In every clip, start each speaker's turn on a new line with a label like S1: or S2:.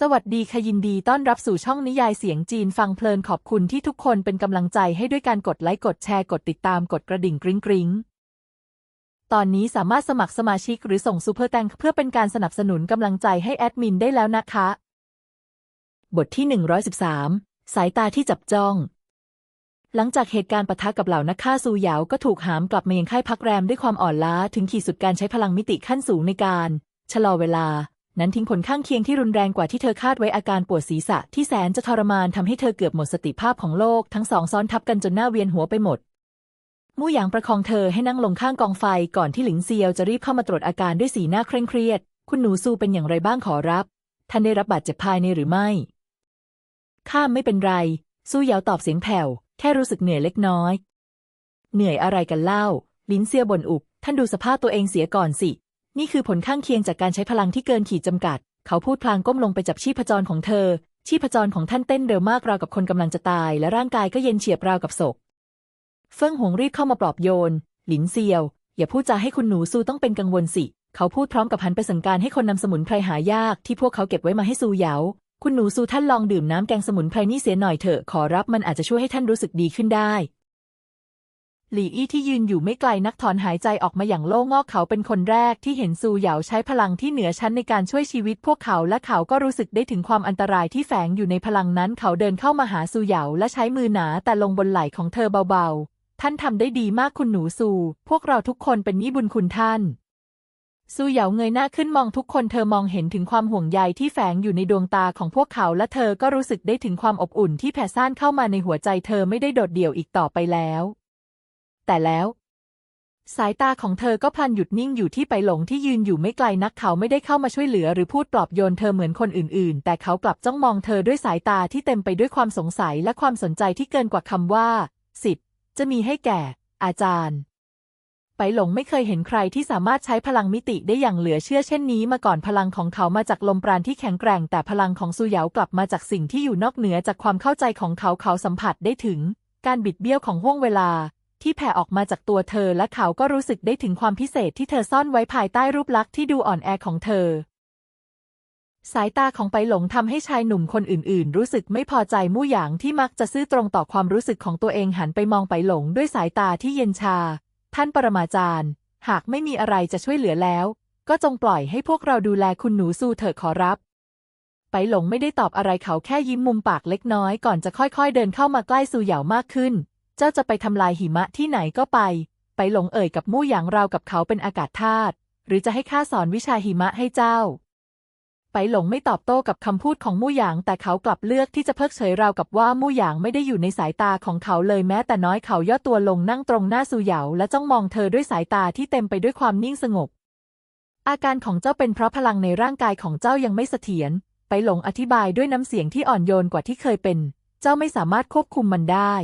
S1: สวัสดีค่ะยินดีต้อนรับสู่ช่องนิยายเสียงจีนฟังเพลินขอบคุณที่ทุกคนเป็นกำลังใจให้ด้วยการกดไลค์กดแชร์กดติดตามกดกระดิ่งกริ๊งกริ๊งตอนนี้สามารถสมัครสมาชิกหรือส่งซูเปอร์แตงเพื่อเป็นการสนับสนุนกำลังใจให้แอดมินได้แล้วนะคะ บทที่ 113 สายตาที่จับจ้อง หลังจากเหตุการณ์ปะทะกับเหล่านักฆ่าซูหยาวก็ถูกหามกลับมายังค่ายพักแรมด้วยความอ่อนล้าถึงขีดสุดการใช้พลังมิติขั้นสูงในการ ชะลอเวลา นั้นทิ้งผลข้างเคียงที่รุนแรงกว่าที่เธอคาดไว้อาการปวดศีรษะที่แสนจะทรมานทำให้เธอเกือบหมดสติภาพของโลกทั้งสองซ้อนทับกันจนหน้าเวียนหัวไปหมดมู่หยางประคองเธอให้นั่งลงข้างกองไฟก่อนที่หลิงเซียวจะรีบเข้ามาตรวจอาการด้วยสีหน้าเคร่งเครียด คุณหนูซูเป็นอย่างไรบ้างขอรับ ท่านได้รับบาดเจ็บภายในหรือไม่ ข้าไม่เป็นไรสู้เหยาตอบเสียงแผ่ว แค่รู้สึกเหนื่อยเล็กน้อย เหนื่อยอะไรกันเล่า ลินเซียบ่นอุบท่านดูสภาพตัวเองเสียก่อนสิ นี่คือผลข้างเคียงจากการใช้พลังที่เกินขีดจำกัด เขาพูดพลางก้มลงไปจับชีพจรของเธอ ชีพจรของท่านเต้นเร็วมากราวกับคนกำลังจะตาย และร่างกายก็เย็นเฉียบราวกับศพ เฟิ่งหงรีบเข้ามาปลอบโยน หลินเซียว อย่าพูดจาให้คุณหนูซูต้องเป็นกังวลสิ เขาพูดพร้อมกับหันไปสั่งการให้คนนำสมุนไพรหายากที่พวกเขาเก็บไว้มาให้ซูเหยาคุณหนูซูท่านลองดื่มน้ำแกงสมุนไพรนี่เสียหน่อยเถอะขอรับมันอาจจะช่วยให้ท่านรู้สึกดีขึ้นได้ หลี่อี้ที่ยืนอยู่ไม่ไกลนักถอนหายใจออกมาอย่างโล่งอกเขาเป็นคนแรกที่เห็นซูเหยาใช้พลังที่เหนือชั้นในการช่วยชีวิตพวกเขาและเขาก็รู้สึกได้ถึงความอันตรายที่แฝงอยู่ในพลังนั้น เขาเดินเข้ามาหาซูเหยาและใช้มือหนาแต่ลงบนไหล่ของเธอเบาๆ ท่านทำได้ดีมากคุณหนูซู พวกเราทุกคนเป็นนิบุญคุณท่านซูเหยาเงยหน้าขึ้นมองทุกคนเธอมองเห็นถึงความห่วงใยที่แฝงอยู่ในดวงตาของพวกเขาและเธอก็รู้สึกได้ถึงความอบอุ่นที่แผ่ซ่านเข้ามาในหัวใจเธอไม่ได้โดดเดี่ยวอีกต่อไปแล้ว แต่แล้ว สายตาของเธอก็พลันหยุดนิ่งอยู่ที่ไปหลงที่ยืนอยู่ไม่ไกลนักเขาไม่ได้เข้ามาช่วยเหลือหรือพูดปลอบโยนเธอเหมือนคนอื่นๆ แต่เขากลับจ้องมองเธอด้วยสายตาที่เต็มไปด้วยความสงสัยและความสนใจที่เกินกว่าคำว่า สิทธิ์ จะมีให้แก่ อาจารย์ไปหลงไม่เคยเห็นใครที่สามารถใช้พลังมิติได้อย่างเหลือเชื่อเช่นนี้มาก่อนพลังของเขามาจากลมปราณที่แข็งแกร่ง แต่พลังของซูเหยากลับมาจากสิ่งที่อยู่นอกเหนือจากความเข้าใจของเขาเขาสัมผัสได้ถึง การบิดเบี้ยวของห้วงเวลา ที่แผ่ออกมาจากตัวเธอและเขาก็รู้สึกได้ถึงความพิเศษที่เธอซ่อนไว้ภายใต้รูปลักษณ์ที่ดูอ่อนแอของเธอ สายตาของไปหลงทำให้ชายหนุ่มคนอื่น ๆ รู้สึกไม่พอใจมู่หยางที่มักจะซื่อตรงต่อความรู้สึกของตัวเองหันไปมองไปหลงด้วยสายตาที่เย็นชา ท่านปรมาจารย์ หากไม่มีอะไรจะช่วยเหลือแล้ว ก็จงปล่อยให้พวกเราดูแลคุณหนูซูเถอะขอรับไปหลงไม่ได้ตอบอะไรเขาแค่ยิ้มมุมปากเล็กน้อยก่อนจะค่อยๆ เดินเข้ามาใกล้ซูเหยามากขึ้น เจ้าจะไปทำลายหิมะที่ไหนก็ไป ไปหลงเอ่ยกับมู่หยางราวกับเขาเป็นอากาศธาตุหรือจะให้ข้าสอนวิชาหิมะให้เจ้า ไปหลงไม่ตอบโต้กับคำพูดของมู่หยาง แต่เขากลับเลือกที่จะเพิกเฉยราวกับว่ามู่หยางไม่ได้อยู่ในสายตาของเขาเลยแม้แต่น้อยเขาย่อตัวลงนั่งตรงหน้าซูเหยาและจ้องมองเธอด้วยสายตาที่เต็มไปด้วยความนิ่งสงบ อาการของเจ้าเป็นเพราะพลังในร่างกายของเจ้ายังไม่เสถียร ไปหลงอธิบายด้วยน้ำเสียงที่อ่อนโยนกว่าที่เคยเป็น เจ้าไม่สามารถควบคุมมันได้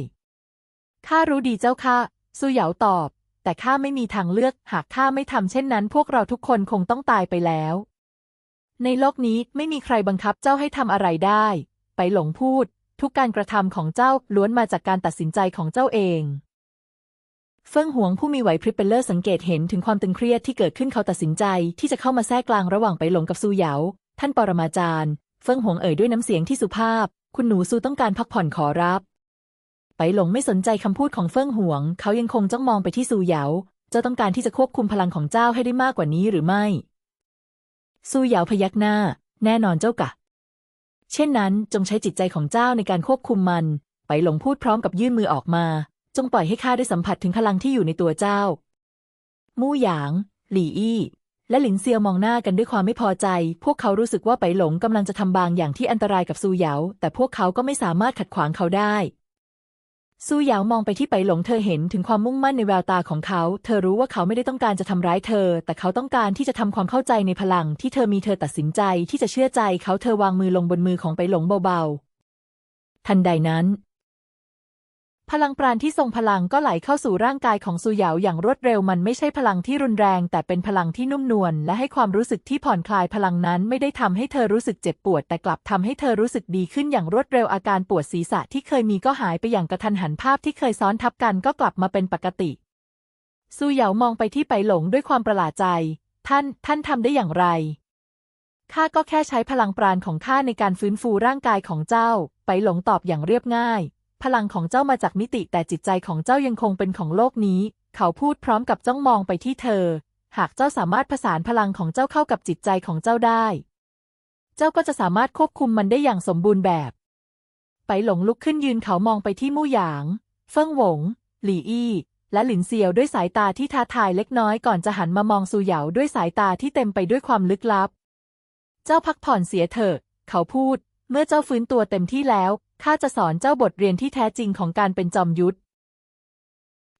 S1: ข้ารู้ดีเจ้าค่ะซูเหยาตอบ แต่ข้าไม่มีทางเลือก หากข้าไม่ทำเช่นนั้น พวกเราทุกคนคงต้องตายไปแล้ว ในโลกนี้ไม่มีใครบังคับเจ้าให้ทำอะไรได้ ไปหลงพูด ทุกการกระทำของเจ้าล้วนมาจากการตัดสินใจของเจ้าเองเฟิ่งหวงผู้มีไหวพริบเป็นเลิศสังเกตเห็นถึงความตึงเครียดที่เกิดขึ้นเขาตัดสินใจที่จะเข้ามาแทรกกลางระหว่างไปหลงกับซูเหยา ท่านปรมาจารย์ เฟิ่งหวงเอ่ยด้วยน้ำเสียงที่สุภาพ คุณหนูซูต้องการพักผ่อนขอรับ ไปหลงไม่สนใจคำพูดของเฟิ่งหวง เขายังคงจ้องมองไปที่ซูเหยาเจ้าต้องการที่จะควบคุมพลังของเจ้าให้ได้มากกว่านี้หรือไม่ ซูเหยาพยักหน้า แน่นอนเจ้ากะ เช่นนั้นจงใช้จิตใจของเจ้าในการควบคุมมัน ไปหลงพูดพร้อมกับยื่นมือออกมา จงปล่อยให้ข้าได้สัมผัสถึงพลังที่อยู่ในตัวเจ้า มู่หยาง หลี่อี้ และหลินเซียวมองหน้ากันด้วยความไม่พอใจ พวกเขารู้สึกว่าไปหลงกำลังจะทำบางอย่างที่อันตรายกับซูเหยาแต่พวกเขาก็ไม่สามารถขัดขวางเขาได้ ซูหยามองไปที่ไปหลงเธอเห็นถึงความมุ่งมั่นในแววตาของเขา เธอรู้ว่าเขาไม่ได้ต้องการจะทำร้ายเธอ แต่เขาต้องการที่จะทำความเข้าใจในพลัง ที่เธอมีเธอตัดสินใจที่จะเชื่อใจเขาเธอวางมือลงบนมือของไปหลงเบาๆ ทันใดนั้น พลังปราณที่ทรงพลังก็ไหลเข้าสู่ร่างกายของซูเหยาอย่างรวดเร็วมันไม่ใช่พลังที่รุนแรง แต่เป็นพลังที่นุ่มนวลและให้ความรู้สึกที่ผ่อนคลายพลังนั้นไม่ได้ทำให้เธอรู้สึกเจ็บปวด แต่กลับทำให้เธอรู้สึกดีขึ้นอย่างรวดเร็วอาการปวดศีรษะที่เคยมีก็หายไปอย่างกระทันหันภาพที่เคยซ้อนทับกันก็กลับมาเป็นปกติซูเหยามองไปที่ไปหลงด้วยความประหลาดใจ ท่าน ท่านทำได้อย่างไรข้าก็แค่ใช้พลังปราณของข้าในการฟื้นฟูร่างกายของเจ้า ไปหลงตอบอย่างเรียบง่าย พลังของเจ้ามาจากมิติแต่จิตใจของเจ้ายังคงเป็นของโลกนี้ เขาพูดพร้อมกับจ้องมองไปที่เธอ หากเจ้าสามารถผสานพลังของเจ้าเข้ากับจิตใจของเจ้าได้ เจ้าก็จะสามารถควบคุมมันได้อย่างสมบูรณ์แบบ ไปหลงลุกขึ้นยืนเขามองไปที่มู่หยาง เฟิ่งหวง หลี่อี้และหลินเซียวด้วยสายตาที่ท้าทายเล็กน้อยก่อนจะหันมามองซูเหยาด้วยสายตาที่เต็มไปด้วยความลึกลับ เจ้าพักผ่อนเสียเถอะ เขาพูด เมื่อเจ้าฟื้นตัวเต็มที่แล้ว ข้าจะสอนเจ้าบทเรียนที่แท้จริงของการเป็นจอมยุทธ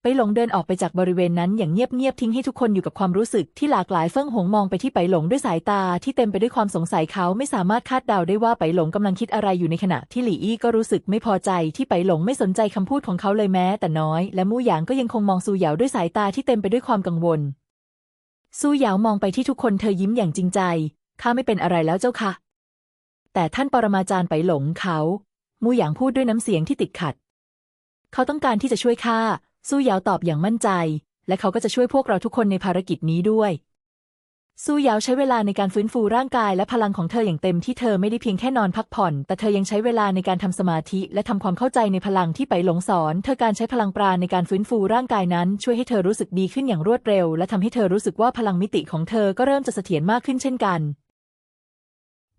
S1: ไปหลงเดินออกไปจากบริเวณนั้นอย่างเงียบๆทิ้งให้ทุกคนอยู่กับความรู้สึกที่หลากหลายเฟิ่งหงมองไปที่ไปหลงด้วยสายตาที่เต็มไปด้วยความสงสัยเขาไม่สามารถคาดเดาได้ว่าไปหลงกำลังคิดอะไรอยู่ในขณะที่หลี่อี้ก็รู้สึกไม่พอใจที่ไปหลงไม่สนใจคำพูดของเขาเลยแม้ แต่น้อย และมู่หยางก็ยังคงมองซูเหยาด้วยสายตาที่เต็มไปด้วยความกังวลซูเหยามองไปที่ทุกคนเธอยิ้มอย่างจริงใจข้าไม่เป็นอะไรแล้วเจ้าค่ะ แต่ท่านปรมาจารย์ไปหลงเขา มูหยางพูดด้วยน้ำเสียงที่ติดขัด เขาต้องการที่จะช่วยข้าสู้ยาวตอบอย่างมั่นใจ และเขาก็จะช่วยพวกเราทุกคนในภารกิจนี้ด้วย สู้ยาวใช้เวลาในการฟื้นฟูร่างกายและพลังของเธออย่างเต็มที่เธอไม่ได้เพียงแค่นอนพักผ่อน แต่เธอยังใช้เวลาในการทำสมาธิ และทำความเข้าใจในพลังที่ไปหลงสอน เธอการใช้พลังปราณในการฟื้นฟูร่างกายนั้น ช่วยให้เธอรู้สึกดีขึ้นอย่างรวดเร็ว และทำให้เธอรู้สึกว่าพลังมิติของเธอก็เริ่มจะเสถียรมากขึ้นเช่นกัน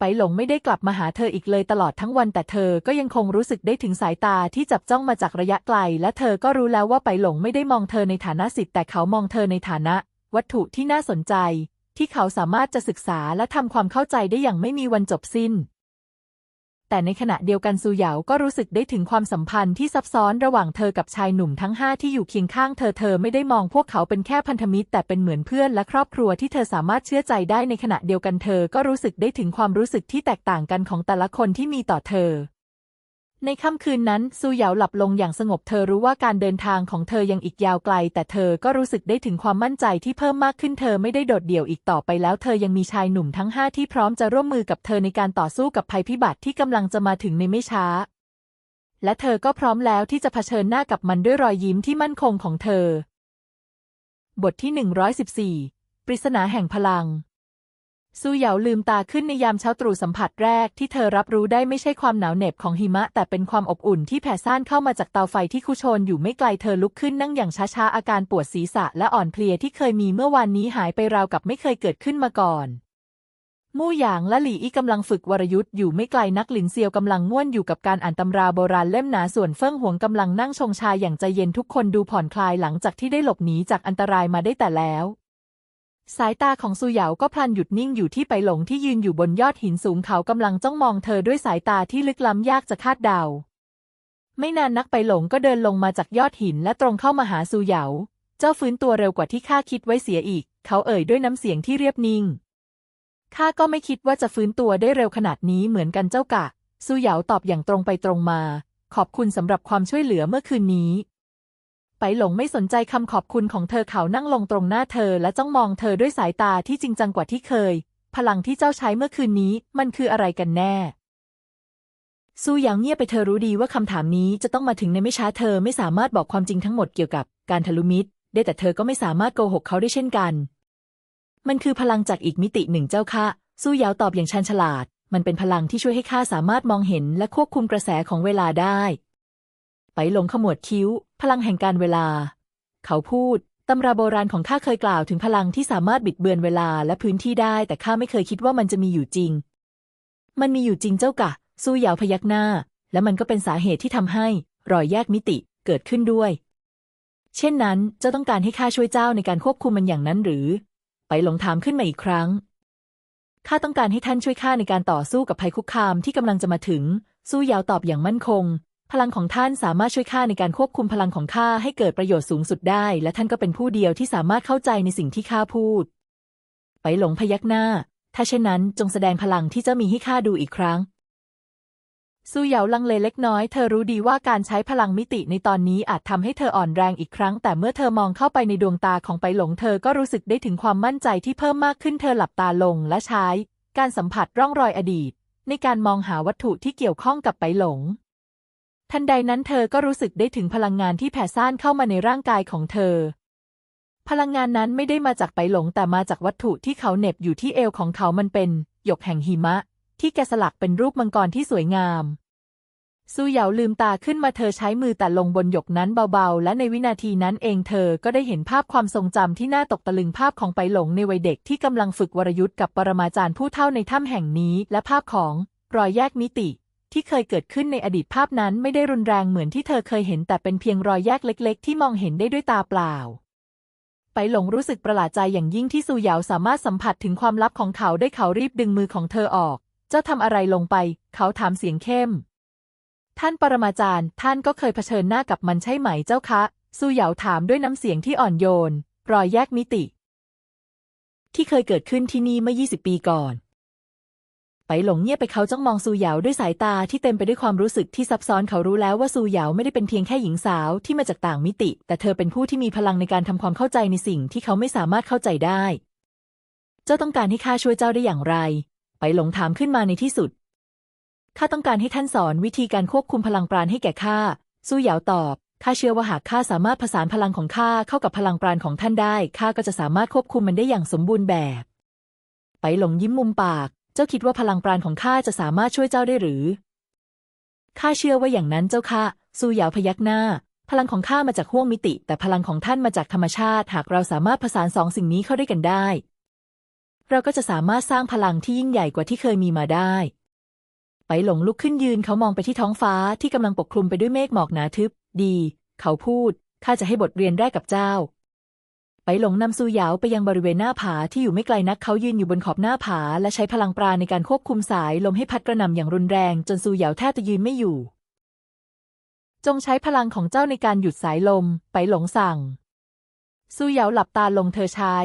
S1: ไปหลงไม่ได้กลับมาหาเธออีกเลยตลอดทั้งวัน แต่เธอก็ยังคงรู้สึกได้ถึงสายตาที่จับจ้องมาจากระยะไกล และเธอก็รู้แล้วว่าไปหลงไม่ได้มองเธอในฐานะสิทธิ์แต่เขามองเธอในฐานะ วัตถุที่น่าสนใจ ที่เขาสามารถจะศึกษาและทำความเข้าใจได้อย่างไม่มีวันจบสิ้น แต่ในขณะเดียวกันซูเหยาก็รู้สึกได้ถึงความสัมพันธ์ที่ซับซ้อนระหว่างเธอกับชายหนุ่มทั้งห้าที่อยู่เคียงข้างเธอเธอไม่ได้มองพวกเขาเป็นแค่พันธมิตร แต่เป็นเหมือนเพื่อนและครอบครัวที่เธอสามารถเชื่อใจได้ในขณะเดียวกันเธอก็รู้สึกได้ถึงความรู้สึกที่แตกต่างกันของแต่ละคนที่มีต่อเธอ ในค่ำคืนนั้นซูเหยาหลับลงอย่างสงบเธอรู้ว่าการเดินทางของเธอยังอีกยาวไกล แต่เธอก็รู้สึกได้ถึงความมั่นใจที่เพิ่มมากขึ้นเธอไม่ได้โดดเดี่ยวอีกต่อไปแล้ว เธอยังมีชายหนุ่มทั้งห้าที่พร้อมจะร่วมมือกับเธอในการต่อสู้กับภัยพิบัติที่กำลังจะมาถึงในไม่ช้า และเธอก็พร้อมแล้วที่จะเผชิญหน้ากับมันด้วยรอยยิ้มที่มั่นคงของเธอ บทที่ 114 ปริศนาแห่งพลัง ซูเหยาลืมตาขึ้นในยามเช้าตรู่สัมผัสแรกที่เธอรับรู้ได้ไม่ใช่ความหนาวเหน็บของหิมะ แต่เป็นความอบอุ่นที่แผ่ซ่านเข้ามาจากเตาไฟที่คุชนอยู่ไม่ไกลเธอลุกขึ้นนั่งอย่างช้าๆ อาการปวดศีรษะและอ่อนเพลียที่เคยมีเมื่อวานนี้หายไปราวกับไม่เคยเกิดขึ้นมาก่อน มู่หยางและหลี่อี้กำลังฝึกวรยุทธ์อยู่ไม่ไกลนักหลินเซียวกำลังง่วนอยู่กับการอ่านตำราโบราณเล่มหนาส่วนเฟิ่งหวงกำลังนั่งชงชาอย่างใจเย็นทุกคนดูผ่อนคลายหลังจากที่ได้หลบหนีจากอันตรายมาได้แต่แล้ว สายตาของซูเหยาก็พลันหยุดนิ่งอยู่ที่ไปหลงที่ยืนอยู่บนยอดหินสูงเขากำลังจ้องมองเธอด้วยสายตาที่ลึกล้ำยากจะคาดเดา ไม่นานนักไปหลงก็เดินลงมาจากยอดหินและตรงเข้ามาหาซูเหยา เจ้าฟื้นตัวเร็วกว่าที่ข้าคิดไว้เสียอีก เขาเอ่ยด้วยน้ำเสียงที่เรียบนิ่ง ข้าก็ไม่คิดว่าจะฟื้นตัวได้เร็วขนาดนี้เหมือนกันเจ้ากะ ซูเหยาตอบอย่างตรงไปตรงมา ขอบคุณสำหรับความช่วยเหลือเมื่อคืนนี้ ไปหลงไม่สนใจคำขอบคุณของเธอเขานั่งลงตรงหน้าเธอและจ้องมองเธอด้วยสายตาที่จริงจังกว่าที่เคย พลังที่เจ้าใช้เมื่อคืนนี้ มันคืออะไรกันแน่ซูหยางเงียบไปเธอรู้ดีว่าคำถามนี้จะต้องมาถึงในไม่ช้าเธอไม่สามารถบอกความจริงทั้งหมดเกี่ยวกับการทะลุมิตรได้แต่เธอก็ไม่สามารถโกหกเขาได้เช่นกัน มันคือพลังจากอีกมิติหนึ่งเจ้าค่ะสู้ยาวตอบอย่างชันฉลาด มันเป็นพลังที่ช่วยให้ข้าสามารถมองเห็นและควบคุมกระแสของเวลาได้ ไปหลงขมวดคิ้ว พลังแห่งการเวลา เขาพูด ตำราโบราณของข้าเคยกล่าวถึงพลังที่สามารถบิดเบือนเวลาและพื้นที่ได้ แต่ข้าไม่เคยคิดว่ามันจะมีอยู่จริง มันมีอยู่จริงเจ้ากะ สู้ยาวพยักหน้า และมันก็เป็นสาเหตุที่ทำให้ รอยแยกมิติเกิดขึ้นด้วย เช่นนั้น เจ้าต้องการให้ข้าช่วยเจ้าในการควบคุมมันอย่างนั้นหรือ ไปหลงถามขึ้นมาอีกครั้งข้าต้องการให้ท่านช่วยข้าในการต่อสู้กับภัยคุกคามที่กำลังจะมาถึง สู้ยาวตอบอย่างมั่นคง พลังของท่านสามารถช่วยข้าในการควบคุมพลังของข้าให้เกิดประโยชน์สูงสุดได้ และท่านก็เป็นผู้เดียวที่สามารถเข้าใจในสิ่งที่ข้าพูด ไปหลงพยักหน้า ถ้าเช่นนั้นจงแสดงพลังที่เจ้ามีให้ข้าดูอีกครั้งซูเหยาลังเลเล็กน้อย เธอรู้ดีว่าการใช้พลังมิติในตอนนี้อาจทำให้เธออ่อนแรงอีกครั้ง แต่เมื่อเธอมองเข้าไปในดวงตาของไปหลงเธอก็รู้สึกได้ถึงความมั่นใจที่เพิ่มมากขึ้นเธอหลับตาลงและใช้ การสัมผัสร่องรอยอดีต ในการมองหาวัตถุที่เกี่ยวข้องกับไปหลง ทันใดนั้นเธอก็รู้สึกได้ถึงพลังงานที่แผ่ซ่านเข้ามาในร่างกายของเธอ พลังงานนั้นไม่ได้มาจากไปหลงแต่มาจากวัตถุที่เขาเหน็บอยู่ที่เอวของเขามันเป็น หยกแห่งหิมะ ที่แกสลักเป็นรูปมังกรที่สวยงามซูเหยาลืมตาขึ้นมาเธอใช้มือแต่ลงบนหยกนั้นเบาๆ และในวินาทีนั้นเองเธอก็ได้เห็นภาพความทรงจำที่น่าตกตะลึงภาพของไปหลงในวัยเด็กที่กำลังฝึกวรยุทธ์กับปรมาจารย์ผู้เท่าในถ้ำแห่งนี้ และภาพของรอยแยกมิติ ที่เคยเกิดขึ้นในอดีตภาพนั้นไม่ได้รุนแรงเหมือนที่เธอเคยเห็นแต่เป็นเพียงรอยแยกเล็ก ๆ ที่มองเห็นได้ด้วยตาเปล่า ไปหลงรู้สึกประหลาดใจอย่างยิ่งที่ซูเหยาสามารถสัมผัสถึงความลับของเขาได้เขารีบดึงมือของเธอออก เจ้าทำอะไรลงไป เขาถามเสียงเข้ม ท่านปรมาจารย์ ท่านก็เคยเผชิญหน้ากับมันใช่ไหมเจ้าคะซูเหยาถามด้วยน้ำเสียงที่อ่อนโยน รอยแยกมิติ ที่เคยเกิดขึ้นที่นี่เมื่อ 20 ปีก่อน ไปหลงเงียบไปเขาจ้องมองซูเหยาด้วยสายตาที่เต็มไปด้วยความรู้สึกที่ซับซ้อนเขารู้แล้วว่าซูเหยาไม่ได้เป็นเพียงแค่หญิงสาวที่มาจากต่างมิติ แต่เธอเป็นผู้ที่มีพลังในการทำความเข้าใจในสิ่งที่เขาไม่สามารถเข้าใจได้ เจ้าต้องการให้ข้าช่วยเจ้าได้อย่างไร ไปหลงถามขึ้นมาในที่สุดข้าต้องการให้ท่านสอนวิธีการควบคุมพลังปราณให้แก่ข้าสู้เหยาตอบข้าเชื่อว่าหากข้าสามารถผสานพลังของข้าเข้ากับพลังปราณของท่านได้ข้าก็จะสามารถควบคุมมันได้อย่างสมบูรณ์แบบ ไปหลงยิ้มมุมปาก เจ้าคิดว่าพลังปราณของข้าจะสามารถช่วยเจ้าได้หรือ ข้าเชื่อว่าอย่างนั้นเจ้าค่ะสู้เหยาพยักหน้า พลังของข้ามาจากห้วงมิติ แต่พลังของท่านมาจากธรรมชาติ หากเราสามารถผสานสองสิ่งนี้เข้าด้วยกันได้ เราก็จะสามารถสร้างพลังที่ยิ่งใหญ่กว่าที่เคยมีมาได้ไปหลงลุกขึ้นยืนเขามองไปที่ท้องฟ้าที่กำลังปกคลุมไปด้วยเมฆหมอกหนาทึบ ดี เขาพูดข้าจะให้บทเรียนแรกกับเจ้า ไปหลงนำซูหยาวไปยังบริเวณหน้าผาที่อยู่ไม่ไกลนักเขายืนอยู่บนขอบหน้าผา และใช้พลังปราณในการควบคุมสายลมให้พัดกระหน่ำอย่างรุนแรง จนซูหยาวแทบจะยืนไม่อยู่ จงใช้พลังของเจ้าในการหยุดสายลม ไปหลงสั่ง ซูหยาวหลับตาลงเธอใช้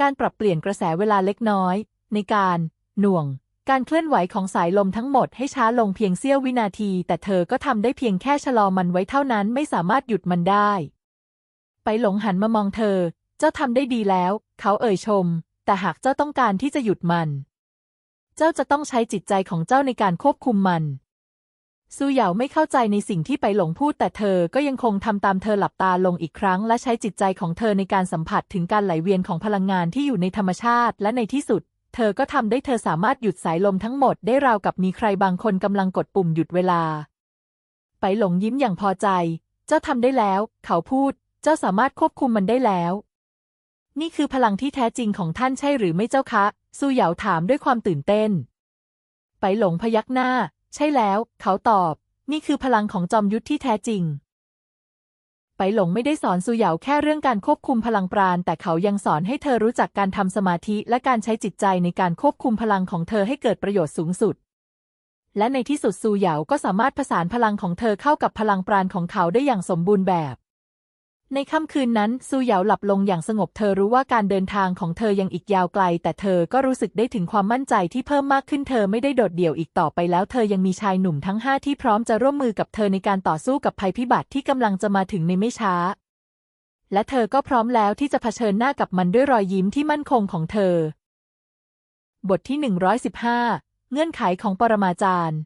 S1: การปรับเปลี่ยนกระแสเวลาเล็กน้อย ในการ หน่วง การเคลื่อนไหวของสายลมทั้งหมดให้ช้าลงเพียงเสี้ยววินาที แต่เธอก็ทำได้เพียงแค่ชะลอมันไว้เท่านั้นไม่สามารถหยุดมันได้ ไปหลงหันมามองเธอ เจ้าทำได้ดีแล้ว เขาเอ่ยชม แต่หากเจ้าต้องการที่จะหยุดมัน เจ้าจะต้องใช้จิตใจของเจ้าในการควบคุมมันซูเหยาไม่เข้าใจในสิ่งที่ไปหลงพูดแต่เธอก็ยังคงทำตามเธอหลับตาลงอีกครั้ง และใช้จิตใจของเธอในการสัมผัสถึงการไหลเวียนของพลังงานที่อยู่ในธรรมชาติ และในที่สุด เธอก็ทำได้เธอสามารถหยุดสายลมทั้งหมดได้ราวกับมีใครบางคนกำลังกดปุ่มหยุดเวลา ไปหลงยิ้มอย่างพอใจ เจ้าทำได้แล้ว เขาพูด เจ้าสามารถควบคุมมันได้แล้ว นี่คือพลังที่แท้จริงของท่านใช่หรือไม่เจ้าคะซูเหยาถามด้วยความตื่นเต้น ไปหลงพยักหน้า ใช่แล้ว เขาตอบ นี่คือพลังของจอมยุทธที่แท้จริง ไปหลงไม่ได้สอนซูเหยาแค่เรื่องการควบคุมพลังปราณ แต่เขายังสอนให้เธอรู้จักการทำสมาธิและการใช้จิตใจในการควบคุมพลังของเธอให้เกิดประโยชน์สูงสุด และในที่สุดซูเหยาก็สามารถผสานพลังของเธอเข้ากับพลังปราณของเขาได้อย่างสมบูรณ์แบบ ในค่ำคืนนั้นซูเหยาหลับลงอย่างสงบเธอรู้ว่าการเดินทางของเธอยังอีกยาวไกล แต่เธอก็รู้สึกได้ถึงความมั่นใจที่เพิ่มมากขึ้นเธอไม่ได้โดดเดี่ยวอีกต่อไปแล้วเธอยังมีชายหนุ่มทั้งห้าที่พร้อมจะร่วมมือกับเธอในการต่อสู้กับภัยพิบัติที่กำลังจะมาถึงในไม่ช้า และเธอก็พร้อมแล้วที่จะเผชิญหน้ากับมันด้วยรอยยิ้มที่มั่นคงของเธอ บทที่ 115 เงื่อนไขของปรมาจารย์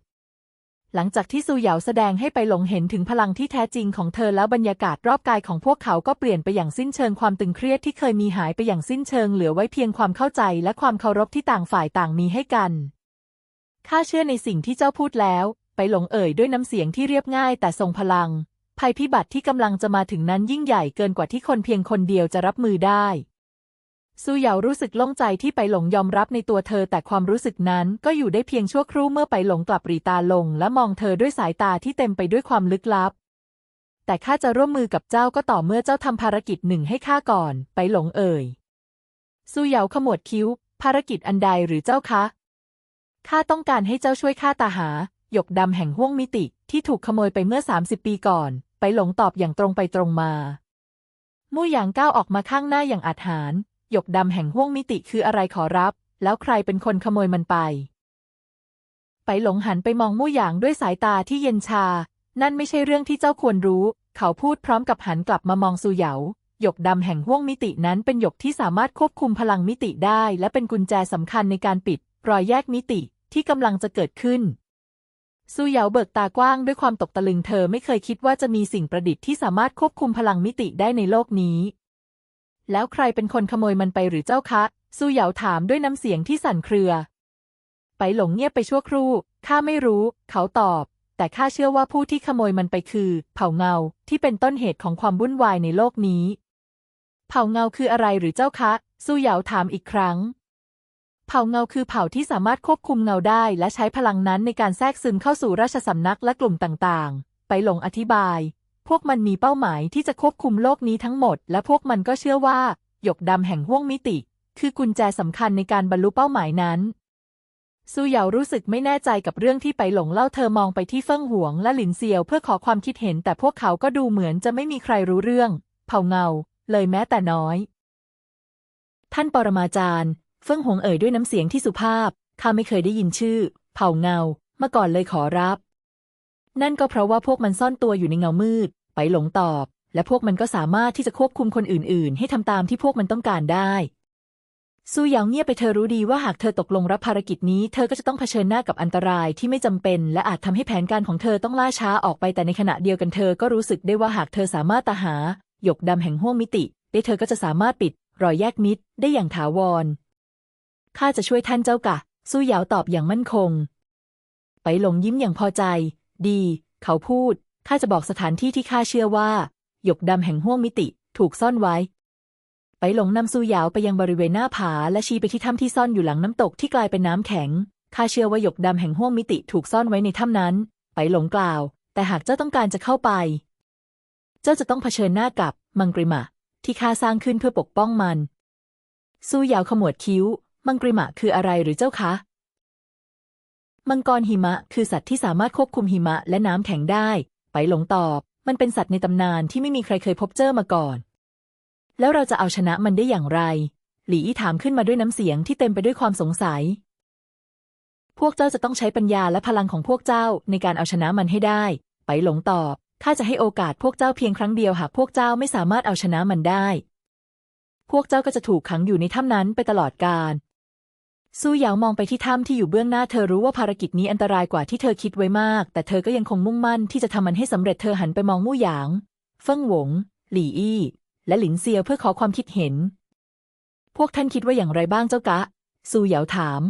S1: หลังจากที่ซูเหยาแสดงให้ไปหลงเห็นถึงพลังที่แท้จริงของเธอแล้วบรรยากาศรอบกายของพวกเขาก็เปลี่ยนไปอย่างสิ้นเชิงความตึงเครียดที่เคยมีหายไปอย่างสิ้นเชิงเหลือไว้เพียงความเข้าใจและความเคารพที่ต่างฝ่ายต่างมีให้กัน ข้าเชื่อในสิ่งที่เจ้าพูดแล้ว ไปหลงเอ่ยด้วยน้ำเสียงที่เรียบง่ายแต่ทรงพลัง ภัยพิบัติที่กำลังจะมาถึงนั้นยิ่งใหญ่เกินกว่าที่คนเพียงคนเดียวจะรับมือได้ ซูเหยารู้สึกโล่งใจที่ไปหลงยอมรับในตัวเธอ แต่ความรู้สึกนั้นก็อยู่ได้เพียงชั่วครู่เมื่อไปหลงกลับรีตาลง และมองเธอด้วยสายตาที่เต็มไปด้วยความลึกลับ แต่ข้าจะร่วมมือกับเจ้าก็ต่อเมื่อเจ้าทำภารกิจหนึ่งให้ข้าก่อน ไปหลงเอ่ยซูเหยาขมวดคิ้ว ภารกิจอันใดหรือเจ้าคะข้าต้องการให้เจ้าช่วยข้าตาหา หยกดำแห่งห้วงมิติ ที่ถูกขโมยไปเมื่อ 30 ปีก่อน ไปหลงตอบอย่างตรงไปตรงมามู่หยางก้าวออกมาข้างหน้าอย่างอาถรร หยกดำแห่งห้วงมิติคืออะไรขอรับ แล้วใครเป็นคนขโมยมันไป ไปหลงหันไปมองมู่หยางด้วยสายตาที่เย็นชา นั่นไม่ใช่เรื่องที่เจ้าควรรู้ เขาพูดพร้อมกับหันกลับมามองซูเหยาหยกดำแห่งห้วงมิตินั้นเป็นหยกที่สามารถควบคุมพลังมิติได้ และเป็นกุญแจสำคัญในการปิด รอยแยกมิติที่กำลังจะเกิดขึ้นซูเหยาเบิกตากว้างด้วยความตกตะลึงเธอไม่เคยคิดว่าจะมีสิ่งประดิษฐ์ที่สามารถควบคุมพลังมิติได้ในโลกนี้ แล้วใครเป็นคนขโมยมันไปหรือเจ้าคะซูเหยาถามด้วยน้ำเสียงที่สั่นเครือ ไปหลงเงียบไปชั่วครู่ข้าไม่รู้ เขาตอบ แต่ข้าเชื่อว่าผู้ที่ขโมยมันไปคือ เผ่าเงาที่เป็นต้นเหตุของความวุ่นวายในโลกนี้ เผ่าเงาคืออะไรหรือเจ้าคะสู้เหยาถามอีกครั้ง เผ่าเงาคือเผ่าที่สามารถควบคุมเงาได้และใช้พลังนั้นในการแทรกซึมเข้าสู่ราชสำนักและกลุ่มต่างๆ ไปหลงอธิบาย พวกมันมีเป้าหมายที่จะควบคุมโลกนี้ทั้งหมด และพวกมันก็เชื่อว่า หยกดำแห่งห้วงมิติ คือกุญแจสำคัญในการบรรลุเป้าหมายนั้น ซูเหยารู้สึกไม่แน่ใจกับเรื่องที่ไปหลงเล่าเธอมองไปที่เฟิ่งหวงและหลินเซียวเพื่อขอความคิดเห็น แต่พวกเขาก็ดูเหมือนจะไม่มีใครรู้เรื่องเผ่าเงา เลยแม้แต่น้อย ท่านปรมาจารย์ เฟิ่งหวงเอ่ยด้วยน้ำเสียงที่สุภาพข้าไม่เคยได้ยินชื่อ เผ่าเงามาก่อนเลยขอรับ นั่นก็เพราะว่าพวกมันซ่อนตัวอยู่ในเงามืด หลงตอบ และพวกมันก็สามารถที่จะควบคุมคนอื่น ๆ ให้ทำตามที่พวกมันต้องการได้ซูเหยาเงียบไปเธอรู้ดีว่าหากเธอตกลงรับภารกิจนี้ เธอก็จะต้องเผชิญหน้ากับอันตรายที่ไม่จำเป็น และอาจทำให้แผนการของเธอต้องล่าช้าออกไปแต่ในขณะเดียวกันเธอก็รู้สึกได้ว่าหากเธอสามารถตาหา หยกดำแห่งห้วงมิติ ได้เธอก็จะสามารถปิด รอยแยกมิตร ได้อย่างถาวรข้าจะช่วยท่านเจ้ากะสู้เหยาตอบอย่างมั่นคง ไปหลงยิ้มอย่างพอใจ ดี เขาพูด ข้าจะบอกสถานที่ที่ข้าเชื่อว่า หยกดำแห่งห้วงมิติถูกซ่อนไว้ ไปหลงนำซูหยาวไปยังบริเวณหน้าผา และชี้ไปที่ถ้ำที่ซ่อนอยู่หลังน้ำตกที่กลายเป็นน้ำแข็ง ข้าเชื่อว่าหยกดำแห่งห้วงมิติถูกซ่อนไว้ในถ้ำนั้น ไปหลงกล่าว แต่หากเจ้าต้องการจะเข้าไป เจ้าจะต้องเผชิญหน้ากับมังกริมะ ที่ข้าสร้างขึ้นเพื่อปกป้องมัน ซูหยาวขมวดคิ้ว มังกริมะคืออะไรหรือเจ้าคะมังกรหิมะคือสัตว์ที่สามารถควบคุมหิมะและน้ำแข็งได้ ไปหลงตอบ มันเป็นสัตว์ในตำนานที่ไม่มีใครเคยพบเจอมาก่อน แล้วเราจะเอาชนะมันได้อย่างไร หลี่อี้ถามขึ้นมาด้วยน้ำเสียงที่เต็มไปด้วยความสงสัย พวกเจ้าจะต้องใช้ปัญญาและพลังของพวกเจ้าในการเอาชนะมันให้ได้ ไปหลงตอบข้าจะให้โอกาสพวกเจ้าเพียงครั้งเดียวหากพวกเจ้าไม่สามารถเอาชนะมันได้ พวกเจ้าก็จะถูกขังอยู่ในถ้ำนั้นไปตลอดกาล ซูเหยามองไปที่ถ้ำที่อยู่เบื้องหน้าเธอรู้ว่าภารกิจนี้อันตรายกว่าที่เธอคิดไว้มาก แต่เธอก็ยังคงมุ่งมั่นที่จะทำมันให้สำเร็จเธอหันไปมองมู่หยาง เฟิ่งหวง หลี่อี้ และหลินเซียวเพื่อขอความคิดเห็น พวกท่านคิดว่าอย่างไรบ้างเจ้ากะ ซูเหยาถาม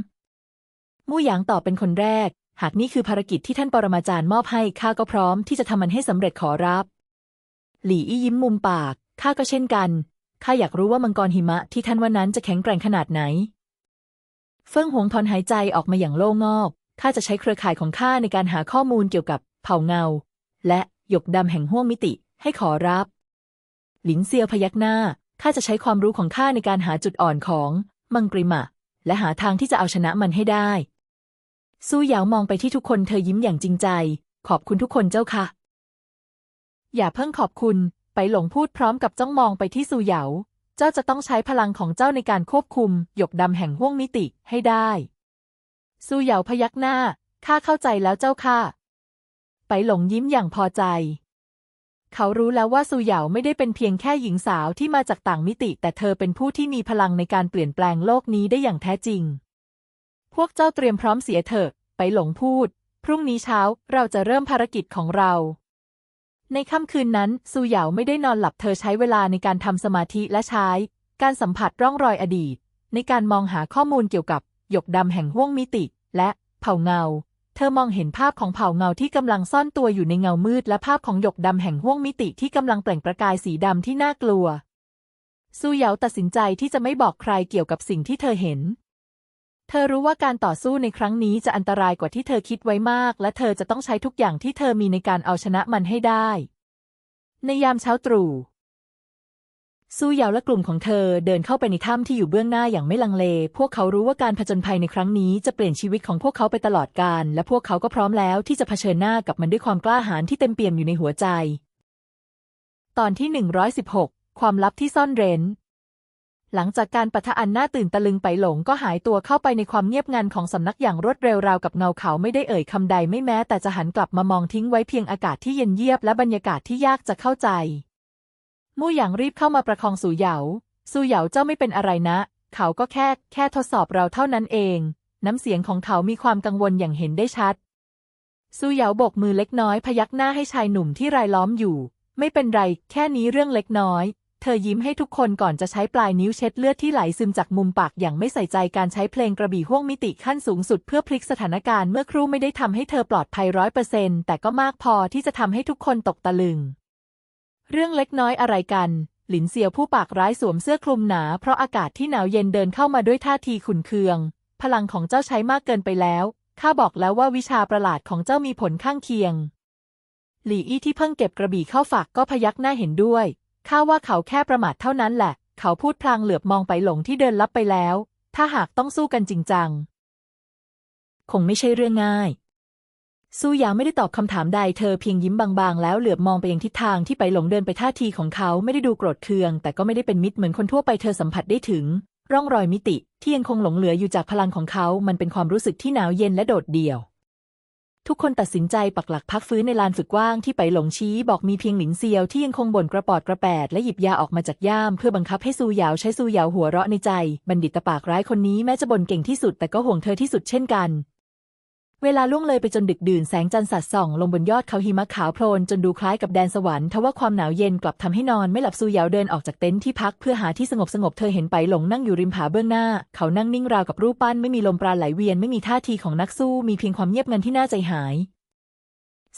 S1: มู่หยางตอบเป็นคนแรก หากนี่คือภารกิจที่ท่านปรมาจารย์มอบให้ข้าก็พร้อมที่จะทำมันให้สำเร็จขอรับ หลี่อี้ยิ้มมุมปากข้าก็เช่นกันข้าอยากรู้ว่ามังกรหิมะที่ท่านว่านั้นจะแข็งแกร่งขนาดไหน เฟิ่งหวงถอนหายใจออกมาอย่างโล่งอกข้าจะใช้เครือข่ายของข้าในการหาข้อมูลเกี่ยวกับเผ่าเงา และหยกดำแห่งห้วงมิติให้ขอรับ หลินเซียวพยักหน้าข้าจะใช้ความรู้ของข้าในการหาจุดอ่อนของมังกริมะ และหาทางที่จะเอาชนะมันให้ได้ สู้เหยามองไปที่ทุกคนเธอยิ้มอย่างจริงใจ ขอบคุณทุกคนเจ้าค่ะ อย่าเพิ่งขอบคุณ ไปหลงพูดพร้อมกับจ้องมองไปที่ซูเหยา เจ้าจะต้องใช้พลังของเจ้าในการควบคุม หยกดำแห่งห้วงมิติให้ได้ซูเหยาพยักหน้า ข้าเข้าใจแล้วเจ้าค่ะ ไปหลงยิ้มอย่างพอใจ เขารู้แล้วว่าซูเหยาไม่ได้เป็นเพียงแค่หญิงสาวที่มาจากต่างมิติ แต่เธอเป็นผู้ที่มีพลังในการเปลี่ยนแปลงโลกนี้ได้อย่างแท้จริง พวกเจ้าเตรียมพร้อมเสียเถอะ ไปหลงพูด พรุ่งนี้เช้าเราจะเริ่มภารกิจของเรา ในค่ำคืนนั้นซูเหยาไม่ได้นอนหลับเธอใช้เวลาในการทำสมาธิและใช้ การสัมผัสร่องรอยอดีต ในการมองหาข้อมูลเกี่ยวกับ หยกดำแห่งห้วงมิติ และเผ่าเงา เธอมองเห็นภาพของเผ่าเงาที่กำลังซ่อนตัวอยู่ในเงามืด และภาพของหยกดำแห่งห้วงมิติที่กำลังเปล่งประกายสีดำที่น่ากลัวซูเหยาตัดสินใจที่จะไม่บอกใครเกี่ยวกับสิ่งที่เธอเห็น เธอรู้ว่าการต่อสู้ในครั้งนี้จะอันตรายกว่าที่เธอคิดไว้มาก และเธอจะต้องใช้ทุกอย่างที่เธอมีในการเอาชนะมันให้ได้ ในยามเช้าตรู่ซูเหยาวและกลุ่มของเธอเดินเข้าไปในถ้ำที่อยู่เบื้องหน้าอย่างไม่ลังเล พวกเขารู้ว่าการผจญภัยในครั้งนี้จะเปลี่ยนชีวิตของพวกเขาไปตลอดกาลและพวกเขาก็พร้อมแล้วที่จะเผชิญหน้ากับมันด้วยความกล้าหาญที่เต็มเปี่ยมอยู่ในหัวใจ ตอนที่ 116 ความลับที่ซ่อนเร้น หลังจากการปะทะอันน่าตื่นตะลึงไปหลงก็หายตัวเข้าไปในความเงียบงันของสำนักอย่างรวดเร็วราวกับเงาเขาไม่ได้เอ่ยคำใดไม่แม้ แต่จะหันกลับมามองทิ้งไว้เพียงอากาศที่เย็นเยียบและบรรยากาศที่ยากจะเข้าใจ มู่หยางรีบเข้ามาประคองสู่เหยาสู่เหยาเจ้าไม่เป็นอะไรนะ เขาก็แค่ แค่ทดสอบเราเท่านั้นเอง น้ำเสียงของเขามีความกังวลอย่างเห็นได้ชัดสู่เหยาโบกมือเล็กน้อยพยักหน้าให้ชายหนุ่มที่รายล้อมอยู่ ไม่เป็นไร แค่นี้เรื่องเล็กน้อย เธอยิ้มให้ทุกคนก่อนจะใช้ปลายนิ้วเช็ดเลือดที่ไหลซึมจากมุมปากอย่างไม่ใส่ใจการใช้เพลงกระบี่ห่วงมิติขั้นสูงสุดเพื่อพลิกสถานการณ์เมื่อครู่ไม่ได้ทำให้เธอปลอดภัยร้อยเปอร์เซ็นแต่ก็มากพอที่จะทำให้ทุกคนตกตะลึง เรื่องเล็กน้อยอะไรกัน หลินเซียวผู้ปากร้ายสวมเสื้อคลุมหนา เพราะอากาศที่หนาวเย็นเดินเข้ามาด้วยท่าทีขุนเคือง พลังของเจ้าใช้มากเกินไปแล้วข้าบอกแล้วว่าวิชาประหลาดของเจ้ามีผลข้างเคียง หลี่อี้ที่เพิ่งเก็บกระบี่เข้าฝากก็พยักหน้าเห็นด้วย ข้าว่าเขาแค่ประมาทเท่านั้นแหละ เขาพูดพลางเหลือบมองไปหลงที่เดินลับไปแล้ว ถ้าหากต้องสู้กันจริงจัง คงไม่ใช่เรื่องง่าย สู้หยางไม่ได้ตอบคำถามใดเธอเพียงยิ้มบางๆ แล้วเหลือบมองไปยังทิศทางที่ไปหลงเดินไปท่าทีของเขาไม่ได้ดูโกรธเคือง แต่ก็ไม่ได้เป็นมิตรเหมือนคนทั่วไปเธอสัมผัสได้ถึง ร่องรอยมิติ ที่ยังคงหลงเหลืออยู่จากพลังของเขา มันเป็นความรู้สึกที่หนาวเย็นและโดดเดี่ยว ทุกคนตัดสินใจปักหลักพักฟื้นในลานฝึกว่างที่ไปหลงชี้บอกมีเพียงหลินเซียวที่ยังคงบ่นกระปอดกระแปดและหยิบยาออกมาจากย่ามเพื่อบังคับให้ซูหยาวใช้ซูหยาวหัวเราะในใจ บัณฑิตปากร้ายคนนี้แม้จะบ่นเก่งที่สุดแต่ก็ห่วงเธอที่สุดเช่นกัน เวลาล่วงเลยไปจนดึกดื่นแสงจันทร์สัดส่อง ลงบนยอดเขาหิมะขาวโพลนจนดูคล้ายกับแดนสวรรค์ทว่าความหนาวเย็นกลับทำให้นอนไม่หลับซูเหยาเดินออกจากเต็นท์ที่พักเพื่อหาที่สงบสงบเธอเห็นไปหลงนั่งอยู่ริมผาเบื้องหน้า เขานั่งนิ่งราวกับรูปปั้นไม่มีลมปราณไหลเวียนไม่มีท่าทีของนักสู้มีเพียงความเงียบงันที่น่าใจหาย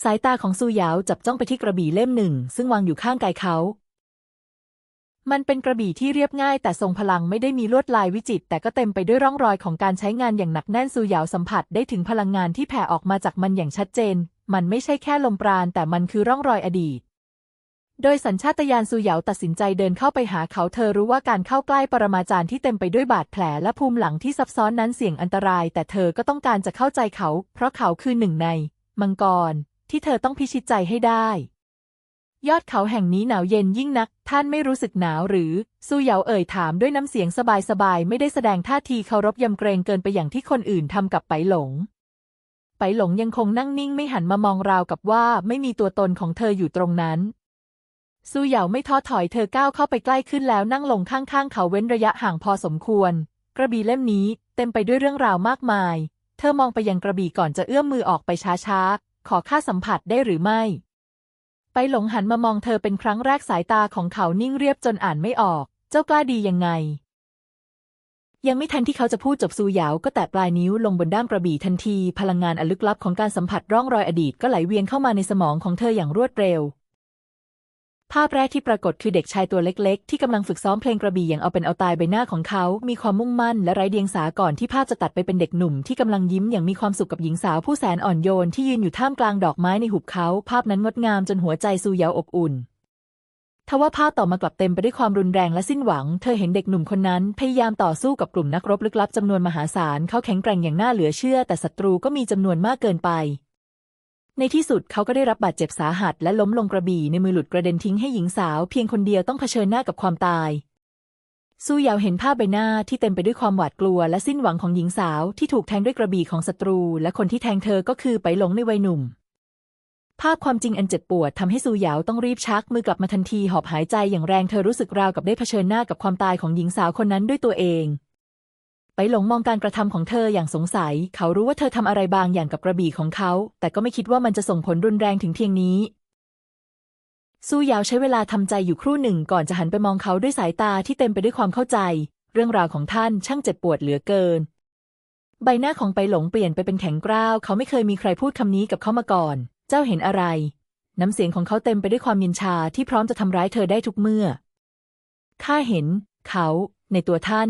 S1: สายตาของซูเหยาจับจ้องไปที่กระบี่เล่มหนึ่ง ซึ่งวางอยู่ข้างกายเขา มันเป็นกระบี่ที่เรียบง่ายแต่ทรงพลังไม่ได้มีลวดลายวิจิตรแต่ก็เต็มไปด้วยร่องรอยของการใช้งานอย่างหนักแน่นซูหยาวสัมผัสได้ถึงพลังงานที่แผ่ออกมาจากมันอย่างชัดเจน มันไม่ใช่แค่ลมปราณแต่มันคือร่องรอยอดีต โดยสัญชาตญาณซูหยาวตัดสินใจเดินเข้าไปหาเขาเธอรู้ว่าการเข้าใกล้ปรมาจารย์ที่เต็มไปด้วยบาดแผลและภูมิหลังที่ซับซ้อนนั้นเสี่ยงอันตราย แต่เธอก็ต้องการจะเข้าใจเขา เพราะเขาคือหนึ่งใน มังกร ที่เธอต้องพิชิตใจให้ได้ ยอดเขาแห่งนี้หนาวเย็นยิ่งนัก ท่านไม่รู้สึกหนาวหรือ ซูเหยาเอ่ยถามด้วยน้ำเสียงสบายๆ ไม่ได้แสดงท่าทีเคารพยำเกรงเกินไปอย่างที่คนอื่นทำกับไปหลง ไปหลงยังคงนั่งนิ่งไม่หันมามองราวกับว่าไม่มีตัวตนของเธออยู่ตรงนั้น ซูเหยาไม่ท้อถอยเธอก้าวเข้าไปใกล้ขึ้นแล้วนั่งลงข้างๆ เขาเว้นระยะห่างพอสมควร กระบี่เล่มนี้เต็มไปด้วยเรื่องราวมากมาย เธอมองไปยังกระบี่ก่อนจะเอื้อมมือออกไปช้าๆ ขอค่าสัมผัสได้หรือไม่ ไปหลงหันมามองเธอเป็นครั้งแรกสายตาของเขานิ่งเรียบจนอ่านไม่ออก เจ้ากล้าดียังไง ยังไม่ทันที่เขาจะพูดจบซูหยาวก็แตะปลายนิ้วลงบนด้ามกระบี่ทันที พลังงานอันลึกลับของการสัมผัสร่องรอยอดีตก็ไหลเวียนเข้ามาในสมองของเธออย่างรวดเร็ว ภาพแรกที่ปรากฏคือเด็กชายตัวเล็กๆ ที่กำลังฝึกซ้อมเพลงกระบี่อย่างเอาเป็นเอาตายใบหน้าของเขา มีความมุ่งมั่นและไร้เดียงสาก่อนที่ภาพจะตัดไปเป็นเด็กหนุ่มที่กำลังยิ้มอย่างมีความสุขกับหญิงสาวผู้แสนอ่อนโยนที่ยืนอยู่ท่ามกลางดอกไม้ในหุบเขา ภาพนั้นงดงามจนหัวใจซูเยาอบอุ่นทว่าภาพต่อมากลับเต็มไปด้วยความรุนแรงและสิ้นหวัง เธอเห็นเด็กหนุ่มคนนั้น พยายามต่อสู้กับกลุ่มนักรบลึกลับจำนวนมหาศาล เขาแข็งแกร่งอย่างน่าเหลือเชื่อ แต่ศัตรูก็มีจำนวนมากเกินไป ในที่สุดเขาก็ได้รับบาดเจ็บสาหัสและล้มลงกระบี่ในมือหลุดกระเด็นทิ้งให้หญิงสาวเพียงคนเดียวต้องเผชิญหน้ากับความตายซูเหยาเห็นภาพใบหน้าที่เต็มไปด้วยความหวาดกลัวและสิ้นหวังของหญิงสาวที่ถูกแทงด้วยกระบี่ของศัตรู และคนที่แทงเธอก็คือไปหลงในวัยหนุ่ม ภาพความจริงอันเจ็บปวดทำให้ซูเหยาต้องรีบชักมือกลับมาทันทีหอบหายใจอย่างแรงเธอรู้สึกราวกับได้เผชิญหน้ากับความตายของหญิงสาวคนนั้นด้วยตัวเอง ไปหลงมองการกระทำของเธออย่างสงสัย เขารู้ว่าเธอทำอะไรบางอย่างกับกระบี่ของเขา แต่ก็ไม่คิดว่ามันจะส่งผลรุนแรงถึงเพียงนี้ซูหยาวใช้เวลาทำใจอยู่ครู่หนึ่งก่อนจะหันไปมองเขาด้วยสายตาที่เต็มไปด้วยความเข้าใจ เรื่องราวของท่านช่างเจ็บปวดเหลือเกิน ใบหน้าของไปหลงเปลี่ยนไปเป็นแข็งกร้าว เขาไม่เคยมีใครพูดคำนี้กับเขามาก่อน เจ้าเห็นอะไร น้ำเสียงของเขาเต็มไปด้วยความเย็นชาที่พร้อมจะทำร้ายเธอได้ทุกเมื่อข้าเห็น เขา ในตัวท่าน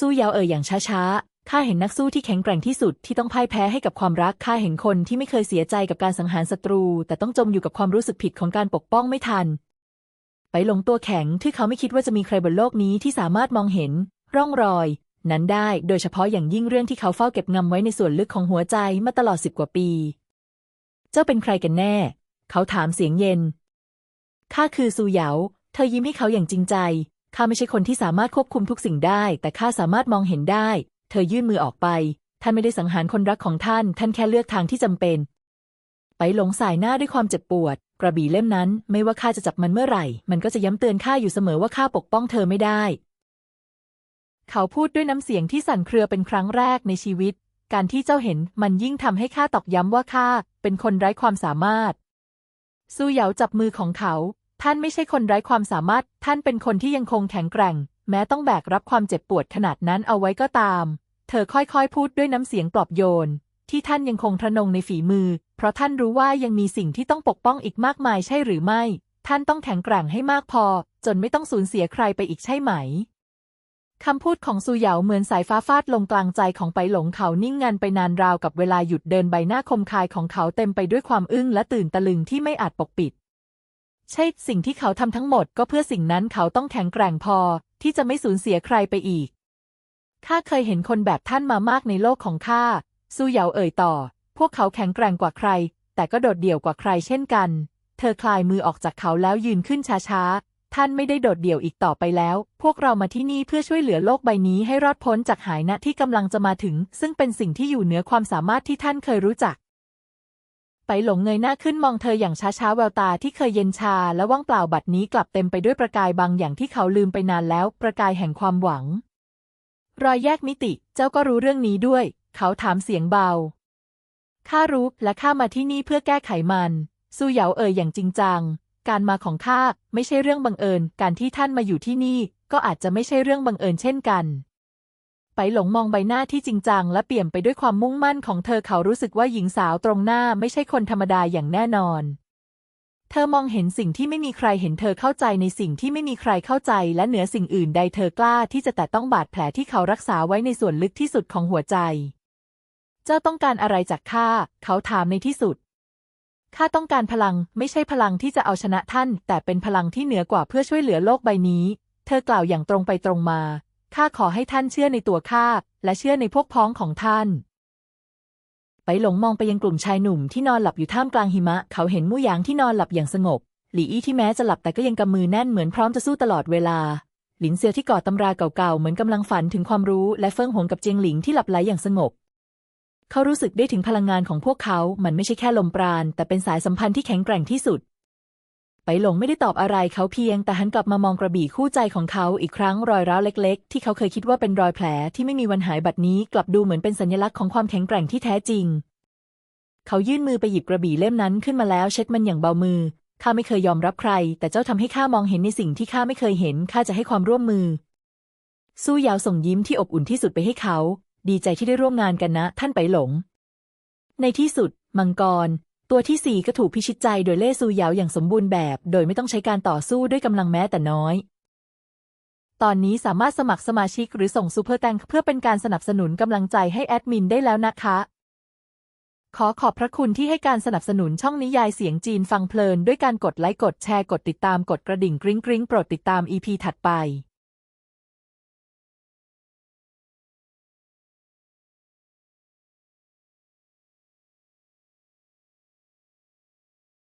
S1: สู้ยาวเอ่ยอย่างช้าๆ ข้าเห็นนักสู้ที่แข็งแกร่งที่สุดที่ต้องพ่ายแพ้ให้กับความรัก ข้าเห็นคนที่ไม่เคยเสียใจกับการสังหารศัตรู แต่ต้องจมอยู่กับความรู้สึกผิดของการปกป้องไม่ทัน ไปหลงตัวแข็งที่เขาไม่คิดว่าจะมีใครบนโลกนี้ที่สามารถมองเห็น ร่องรอย นั้นได้ โดยเฉพาะอย่างยิ่งเรื่องที่เขาเฝ้าเก็บงำไว้ในส่วนลึกของหัวใจมาตลอดสิบกว่าปี เจ้าเป็นใครกันแน่ เขาถามเสียงเย็น ข้าคือซูเหยา เธอยิ้มให้เขาอย่างจริงใจ ข้าไม่ใช่คนที่สามารถควบคุมทุกสิ่งได้ แต่ข้าสามารถมองเห็นได้ เธอยื่นมือออกไป ท่านไม่ได้สังหารคนรักของท่าน ท่านแค่เลือกทางที่จำเป็น ไปหลงสายหน้าด้วยความเจ็บปวด กระบี่เล่มนั้น ไม่ว่าข้าจะจับมันเมื่อไหร่ มันก็จะย้ำเตือนข้าอยู่เสมอว่าข้าปกป้องเธอไม่ได้ เขาพูดด้วยน้ำเสียงที่สั่นเครือเป็นครั้งแรกในชีวิต การที่เจ้าเห็นมันยิ่งทำให้ข้าตอกย้ำว่าข้าเป็นคนไร้ความสามารถซูเหยาจับมือของเขา ท่านไม่ใช่คนไร้ความสามารถ ท่านเป็นคนที่ยังคงแข็งแกร่ง แม้ต้องแบกรับความเจ็บปวดขนาดนั้นเอาไว้ก็ตาม เธอค่อยๆ พูดด้วยน้ำเสียงปลอบโยน ที่ท่านยังคงทะนงในฝีมือ เพราะท่านรู้ว่ายังมีสิ่งที่ต้องปกป้องอีกมากมายใช่หรือไม่ ท่านต้องแข็งแกร่งให้มากพอ จนไม่ต้องสูญเสียใครไปอีกใช่ไหมคำพูดของซูเหยาเหมือนสายฟ้าฟาดลงกลางใจของไปหลงเขานิ่งงันไปนานราวกับเวลาหยุดเดินใบหน้าคมคายของเขาเต็มไปด้วยความอึ้งและตื่นตะลึงที่ไม่อาจปกปิด ใช่สิ่งที่เขาทำทั้งหมดก็เพื่อสิ่งนั้นเขาต้องแข็งแกร่งพอ ที่จะไม่สูญเสียใครไปอีก ข้าเคยเห็นคนแบบท่านมามากในโลกของข้าซูเหยาเอ่ยต่อ พวกเขาแข็งแกร่งกว่าใคร แต่ก็โดดเดี่ยวกว่าใครเช่นกัน เธอคลายมือออกจากเขาแล้วยืนขึ้นช้าๆ ท่านไม่ได้โดดเดี่ยวอีกต่อไปแล้ว พวกเรามาที่นี่เพื่อช่วยเหลือโลกใบนี้ให้รอดพ้นจากหายนะที่กำลังจะมาถึง ซึ่งเป็นสิ่งที่อยู่เหนือความสามารถที่ท่านเคยรู้จัก ไปหลงเงยหน้าขึ้นมองเธออย่างช้าๆแววตาที่เคยเย็นชาและว่างเปล่าบัดนี้กลับเต็มไปด้วยประกายบางอย่างที่เขาลืมไปนานแล้ว ประกายแห่งความหวัง รอยแยกมิติ เจ้าก็รู้เรื่องนี้ด้วย เขาถามเสียงเบา ข้ารู้และข้ามาที่นี่เพื่อแก้ไขมัน ซูเหยาเอ่ยอย่างจริงจัง การมาของข้าไม่ใช่เรื่องบังเอิญ การที่ท่านมาอยู่ที่นี่ ก็อาจจะไม่ใช่เรื่องบังเอิญเช่นกัน ไปหลงมองใบหน้าที่จริงจังและเปี่ยมไปด้วยความมุ่งมั่นของเธอเขารู้สึกว่าหญิงสาวตรงหน้าไม่ใช่คนธรรมดาอย่างแน่นอน เธอมองเห็นสิ่งที่ไม่มีใครเห็นเธอเข้าใจในสิ่งที่ไม่มีใครเข้าใจ และเหนือสิ่งอื่นใดเธอกล้าที่จะแตะต้องบาดแผลที่เขารักษาไว้ในส่วนลึกที่สุดของหัวใจ เจ้าต้องการอะไรจากข้า เขาถามในที่สุดข้าต้องการพลังไม่ใช่พลังที่จะเอาชนะท่าน แต่เป็นพลังที่เหนือกว่าเพื่อช่วยเหลือโลกใบนี้ เธอกล่าวอย่างตรงไปตรงมา ข้าขอให้ท่านเชื่อในตัวข้าและเชื่อในพวกพ้องของท่านไปหลงมองไปยังกลุ่มชายหนุ่มที่นอนหลับอยู่ท่ามกลางหิมะ เขาเห็นมู่หยางที่นอนหลับอย่างสงบ หลี่อี้ที่แม้จะหลับแต่ก็ยังกำมือแน่นเหมือนพร้อมจะสู้ตลอดเวลา หลินเซียวที่กอดตำราเก่าๆ เหมือนกำลังฝันถึงความรู้และเฟิ่งหงกับเจียงหลิงที่หลับไหลอย่างสงบ เขารู้สึกได้ถึงพลังงานของพวกเขา มันไม่ใช่แค่ลมปราณ แต่เป็นสายสัมพันธ์ที่แข็งแกร่งที่สุด ไปหลงไม่ได้ตอบอะไรเขาเพียง แต่หันกลับมามองกระบี่คู่ใจของเขาอีกครั้งรอยร้าวเล็ก ๆ ที่เขาเคยคิดว่าเป็นรอยแผลที่ไม่มีวันหายบัดนี้ กลับดูเหมือนเป็นสัญลักษณ์ของความแข็งแกร่งที่แท้จริง เขายื่นมือไปหยิบกระบี่เล่มนั้นขึ้นมาแล้วเช็ดมันอย่างเบามือข้าไม่เคยยอมรับใคร แต่เจ้าทำให้ข้ามองเห็นในสิ่งที่ข้าไม่เคยเห็นข้าจะให้ความร่วมมือ สู้ยาวส่งยิ้มที่อบอุ่นที่สุดไปให้เขา ดีใจที่ได้ร่วมงานกันนะ ท่านไปหลง ในที่สุด มังกร ตัวที่สี่ก็ถูกพิชิตใจโดยเล่ซูเหยาอย่างสมบูรณ์แบบ โดยไม่ต้องใช้การต่อสู้ด้วยกำลังแม้แต่น้อย ตอนนี้สามารถสมัครสมาชิกหรือส่งซูเปอร์แตงเพื่อเป็นการสนับสนุนกำลังใจให้แอดมินได้แล้วนะคะ ขอขอบพระคุณที่ให้การสนับสนุนช่องนิยายเสียงจีนฟังเพลิน ด้วยการกดไลค์กดแชร์กดติดตามกดกระดิ่งกริ๊งกริ๊งโปรดติดตาม EP ถัดไป